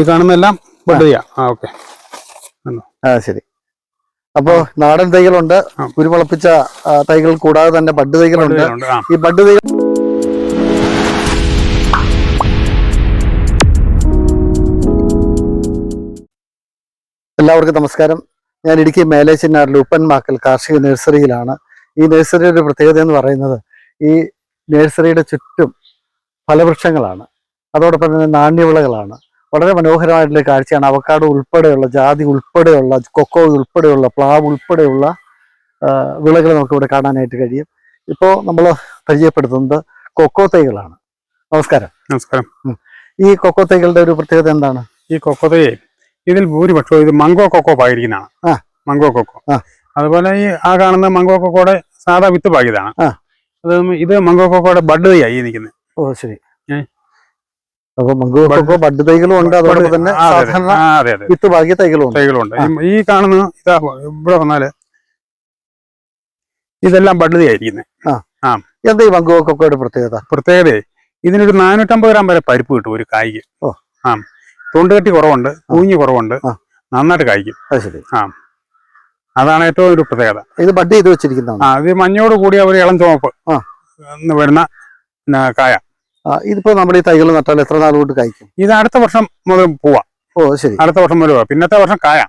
ഈ കാണുന്നെല്ലാം ബഡ് ചെയ്യാം. ആ ഓക്കെ ആ ശരി. അപ്പോ നാടൻ തൈകളുണ്ട്. കുരുമുളപ്പിച്ച തൈകൾ കൂടാതെ തന്നെ ബഡ് തൈകളുണ്ട്. ഈ ബഡ് തൈകൾ എല്ലാവർക്കും നമസ്കാരം. ഞാൻ ഇടുക്കി മേലേച്ചിനാറിലെ ഉപ്പൻമാക്കൽ കാർഷിക നഴ്സറിയിലാണ്. ഈ നഴ്സറിയുടെ പ്രത്യേകത എന്ന് പറയുന്നത് ഈ നഴ്സറിയുടെ ചുറ്റും ഫലവൃക്ഷങ്ങളാണ്. അതോടൊപ്പം തന്നെ നാണ്യവിളകളാണ്. വളരെ മനോഹരമായിട്ടുള്ള കാഴ്ചയാണ്. അവക്കാട് ഉൾപ്പെടെയുള്ള ജാതി ഉൾപ്പെടെയുള്ള കൊക്കോ ഉൾപ്പെടെയുള്ള പ്ലാവ് ഉൾപ്പെടെയുള്ള വിളകൾ നമുക്ക് ഇവിടെ കാണാനായിട്ട് കഴിയും. ഇപ്പോൾ നമ്മൾ പരിചയപ്പെടുത്തുന്നത് കൊക്കോ തൈകളാണ്. നമസ്കാരം. നമസ്കാരം. ഈ കൊക്കോ തൈകളുടെ ഒരു പ്രത്യേകത എന്താണ്? ഈ കൊക്കോ തൈ ഇതിൽ ഭൂരിപക്ഷവും ഇത് മംഗോ കൊക്കോ പാകിയിരിക്കുന്നതാണ്. ആ. Mango cocoa. ആ. അതുപോലെ ഈ ആ കാണുന്ന മംഗോ കൊക്കോടെ സാധാ വിത്ത് പാകിയതാണ്. ആ. അത് ഇത് മംഗോ കൊക്കോടെ ബഡ് തൈയായി നിൽക്കുന്നത് ഓ ശരി. അപ്പൊ മംഗോ കൊക്കോ ബഡ് തൈകളും ഉണ്ട് അതോടൊപ്പം തന്നെ ആ. സാധാരണ ആ, വിത്ത് ബാക്കി തൈകളും ഉണ്ട് തൈകളുണ്ട് ഈ- കാണുന്ന ഇതാ ഇവിടെ വന്നാൽ ഇതെല്ലാം ബഡ് ആ. എന്താ ഈ മംഗോ കൊക്കോയുടെ പ്രത്യേകത? പ്രത്യേകത ഇതിനൊരു നാനൂറ്റമ്പത് ഗ്രാം വരെ പരിപ്പ് കിട്ടും ഒരു കായ്ക്ക്. ഓ. ആ. തൊണ്ടുകെട്ടി കുറവുണ്ട് പൂഞ്ഞ് കുറവുണ്ട് നന്നായിട്ട് കായ്ക്കും. അത് ശരി. അതാണ് ഏറ്റവും ഒരു പ്രത്യേകത. ഇത് ബഡ് ചെയ്ത് വെച്ചിരിക്കുന്നതാണ്. ആ ഇത് മഞ്ഞോട് കൂടിയ ഒരു ഇളം ചുവപ്പ് ആ. വരുന്ന കായ. ആ, ഇതിപ്പോ നമ്മുടെ ഈ തൈകൾ നട്ടാൽ എത്ര നാൾ കൊണ്ട് കഴിക്കും ഇത് അടുത്ത വർഷം മുതൽ പോവാ. ഓ ശരി. അടുത്ത വർഷം മുതൽ പോവാം. പിന്നത്തെ വർഷം കായ.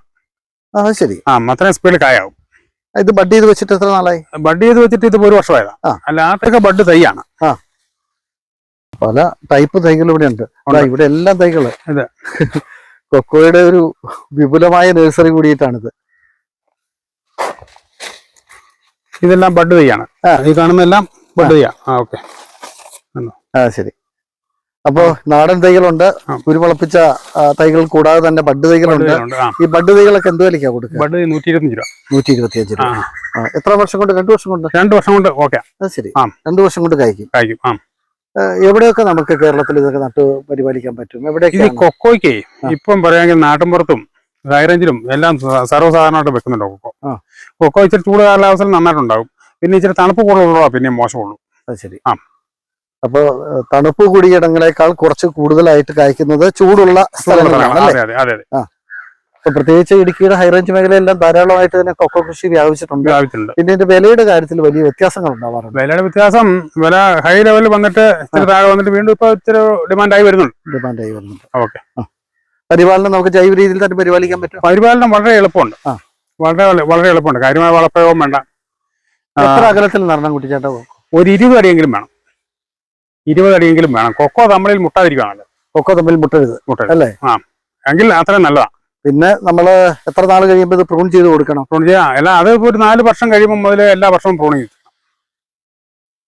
ആ ശരി. ആ അത്രയും സ്പീഡിൽ കായാവും. ഇത് ബഡ് ചെയ്ത് വെച്ചിട്ട് എത്ര നാളായി? ബഡ് ചെയ്ത് വെച്ചിട്ട് ഇത് ഒരു വർഷമായതാ. ആ. അല്ല ആട്ടൊക്കെ ബഡ് തൈയാണ്. പല ടൈപ്പ് തൈകൾ ഇവിടെ ഉണ്ട്. ഇവിടെ എല്ലാം തൈകൾ അതെ. കൊക്കോയുടെ ഒരു വിപുലമായ നഴ്സറി കൂടിയിട്ടാണിത്. ഇതെല്ലാം ബഡ് തൈയാണ്. ആ. ഈ കാണുന്നതെല്ലാം ബഡ് തൈയാ. ആ ഓക്കെ. ആ ശരി. അപ്പോ നാടൻ തൈകളുണ്ട്. കുരുമുളപ്പിച്ച തൈകൾ കൂടാതെ തന്നെ ബഡ് തൈകളുണ്ട്. ഈ ബഡ് തൈകളൊക്കെ എന്ത് വിലക്കാ കൊടുക്കുക? ബഡ് നൂറ്റി ഇരുപത്തഞ്ച് രൂപ. നൂറ്റി ഇരുപത്തിയഞ്ച് രൂപ എത്ര വർഷം കൊണ്ട് രണ്ടു വർഷം കൊണ്ട്? രണ്ട് വർഷം കൊണ്ട് ഓക്കെ. അത് ശരി. രണ്ടു വർഷം കൊണ്ട് കഴിക്കും കായ്ക്കും എവിടെയൊക്കെ നമുക്ക് കേരളത്തിൽ ഇതൊക്കെ നട്ടു പരിപാലിക്കാൻ പറ്റും? എവിടെയൊക്കെ കൊക്കോയ്ക്ക്. ഇപ്പം പറയാമെങ്കിൽ നാട്ടിൻപുറത്തും ഹൈറേഞ്ചിലും എല്ലാം സർവസാധാരണമായിട്ട് വെക്കുന്നുണ്ടോ കൊക്കോ. കൊക്കോ ഇച്ചിരി ചൂട് കാലാവസ്ഥയിൽ നന്നായിട്ടുണ്ടാവും പിന്നെ ഇച്ചിരി തണുപ്പ് കൂടുതലുള്ളതാ പിന്നെ മോശമുള്ളൂ. അത് ശരി. ആ. അപ്പോ തണുപ്പ് കൂടിയ ഇടങ്ങളെക്കാൾ കുറച്ച് കൂടുതലായിട്ട് കായ്ക്കുന്നത് ചൂടുള്ള സ്ഥലങ്ങളാണ് അല്ലേ? പ്രത്യേകിച്ച് ഇടുക്കിയുടെ ഹൈറേഞ്ച് മേഖലയെല്ലാം ധാരാളമായിട്ട് തന്നെ കൊക്കോ കൃഷി വ്യാപിച്ചിട്ടുണ്ട്. പിന്നെ ഇതിന്റെ വിലയുടെ കാര്യത്തിൽ വലിയ വ്യത്യാസങ്ങൾ ഉണ്ടാവാറുണ്ട്. വിലയുടെ വ്യത്യാസം വില ഹൈ ലെവലിൽ വന്നിട്ട് താഴെ വന്നിട്ട് വീണ്ടും ഇപ്പൊ ഇച്ചിരി ഡിമാൻഡായി വരുന്നുണ്ട്. ഡിമാൻഡായി വരുന്നുണ്ട്. ഓക്കെ. പരിപാലനം നമുക്ക് ജൈവ രീതിയിൽ തന്നെ പരിപാലിക്കാൻ പറ്റും പരിപാലനം വളരെ എളുപ്പമുണ്ട്. വളരെ വളരെ എളുപ്പമുണ്ട്. കാര്യമായ വളപ്രയോഗം വേണ്ട. എത്ര അകലത്തിൽ നടണം കുട്ടിച്ചേട്ടാ? ഒരു ഇരുപത് അടിയെങ്കിലും വേണം. ഇരുപത് അടിയെങ്കിലും വേണം. കൊക്കോ തമ്മിൽ മുട്ടാതിരിക്കുകയാണല്ലോ കൊക്കോ തമ്മിൽ മുട്ടരുത്. മുട്ടരുത്. അല്ലേ? ആ. എങ്കിൽ അത്രയും നല്ലതാണ് പിന്നെ നമ്മൾ എത്ര നാൾ കഴിയുമ്പോൾ ഇത് പ്രൂൺ ചെയ്ത് കൊടുക്കണം? പ്രൂൺ ചെയ്യാ. അല്ല അത് ഒരു നാല് വർഷം കഴിയുമ്പോൾ മുതൽ എല്ലാ വർഷവും പ്രൂണിങ് ചെയ്യണം.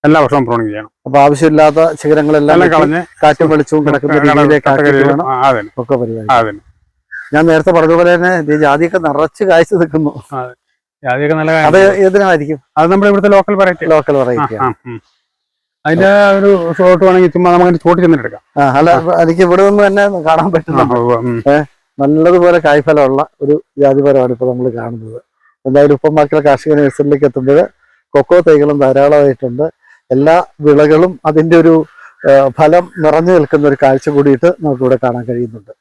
എല്ലാ വർഷവും പ്രൂണിങ് ചെയ്യണം. അപ്പൊ ആവശ്യമില്ലാത്ത ശിഖരങ്ങളെല്ലാം കളഞ്ഞ് കാറ്റും വെളിച്ചവും കിടക്കുന്ന ഞാൻ നേരത്തെ പറഞ്ഞതുപോലെ തന്നെ ജാതിയൊക്കെ നിറച്ച് കാഴ്ച നിൽക്കുന്നു. അത്. ഏതിനായിരിക്കും അത് നമ്മുടെ ഇവിടുത്തെ ലോക്കൽ വെറൈറ്റി ലോക്കൽ വെറൈറ്റി അതിന്റെ ഒരു ഷോട്ട് വേണമെങ്കിൽ ചുമ്മാ നമുക്ക് ഷോട്ട് ചെന്നിട്ട് എടുക്കാം. അല്ല എനിക്ക് ഇവിടെ നിന്ന് തന്നെ കാണാൻ പറ്റുന്ന പറ്റുന്നുണ്ട്. നല്ലതുപോലെ കായ്ഫലമുള്ള ഒരു ജാതിപരമാണ് ഇപ്പൊ നമ്മൾ കാണുന്നത്. എന്തായാലും ഉപ്പമാക്കളെ കാർഷിക നഴ്സറിയിലേക്ക് എത്തുമ്പോൾ കൊക്കോ തൈകളും ധാരാളമായിട്ടുണ്ട്. എല്ലാ വിളകളും അതിന്റെ ഒരു ഫലം നിറഞ്ഞു നിൽക്കുന്ന ഒരു കാഴ്ച കൂടിയിട്ട് നമുക്കിവിടെ കാണാൻ കഴിയുന്നുണ്ട്.